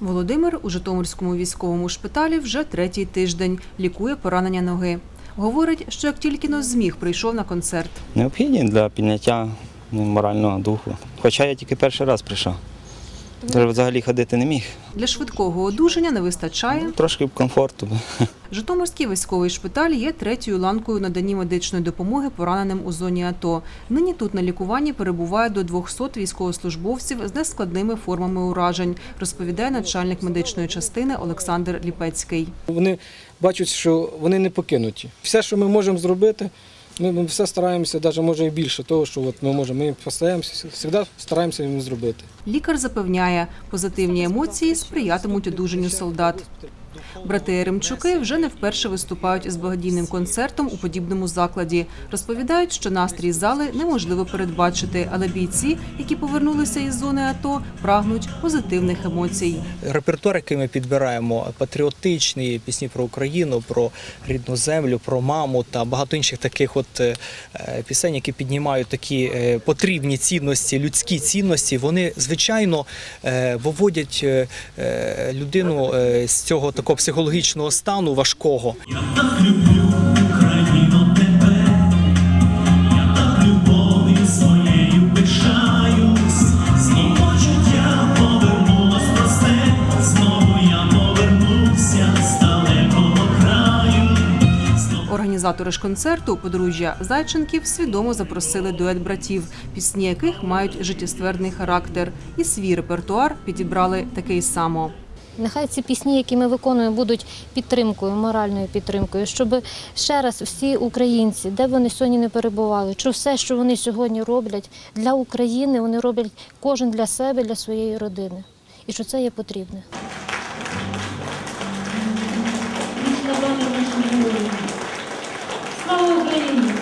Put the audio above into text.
Володимир у Житомирському військовому шпиталі вже третій тиждень. Лікує поранення ноги. Говорить, що як тільки но зміг, прийшов на концерт. Необхідні для підняття морального духу. Хоча я тільки перший раз прийшов. Тож взагалі ходити не міг. Для швидкого одужання не вистачає. Трошки комфорту. Житомирський військовий шпиталь є третьою ланкою наданні медичної допомоги пораненим у зоні АТО. Нині тут на лікуванні перебуває до 200 військовослужбовців з нескладними формами уражень, розповідає начальник медичної частини Олександр Ліпецький. Вони бачать, що вони не покинуті. Все, що ми можемо зробити, ми, ми все стараємося, навіть може і більше того, що от ми можемо. Ми постараємося, завжди стараємося їм зробити. Лікар запевняє, позитивні емоції сприятимуть одужанню солдат. Брати Еремчуки вже не вперше виступають із благодійним концертом у подібному закладі. Розповідають, що настрій зали неможливо передбачити, але бійці, які повернулися із зони АТО, прагнуть позитивних емоцій. Репертуар, який ми підбираємо, патріотичний, пісні про Україну, про рідну землю, про маму та багато інших таких от е, е, пісень, які піднімають такі е, потрібні цінності, людські цінності, вони звичайно виводять людину з цього такого психологічного стану важкого. Організатори ж концерту подружжя Зайченків свідомо запросили дует братів, пісні яких мають життєстверний характер, і свій репертуар підібрали такий само. Нехай ці пісні, які ми виконуємо, будуть підтримкою, моральною підтримкою, щоб ще раз всі українці, де б вони сьогодні не перебували, що все, що вони сьогодні роблять для України, вони роблять кожен для себе, для своєї родини. І що це є потрібне. Слава Україні!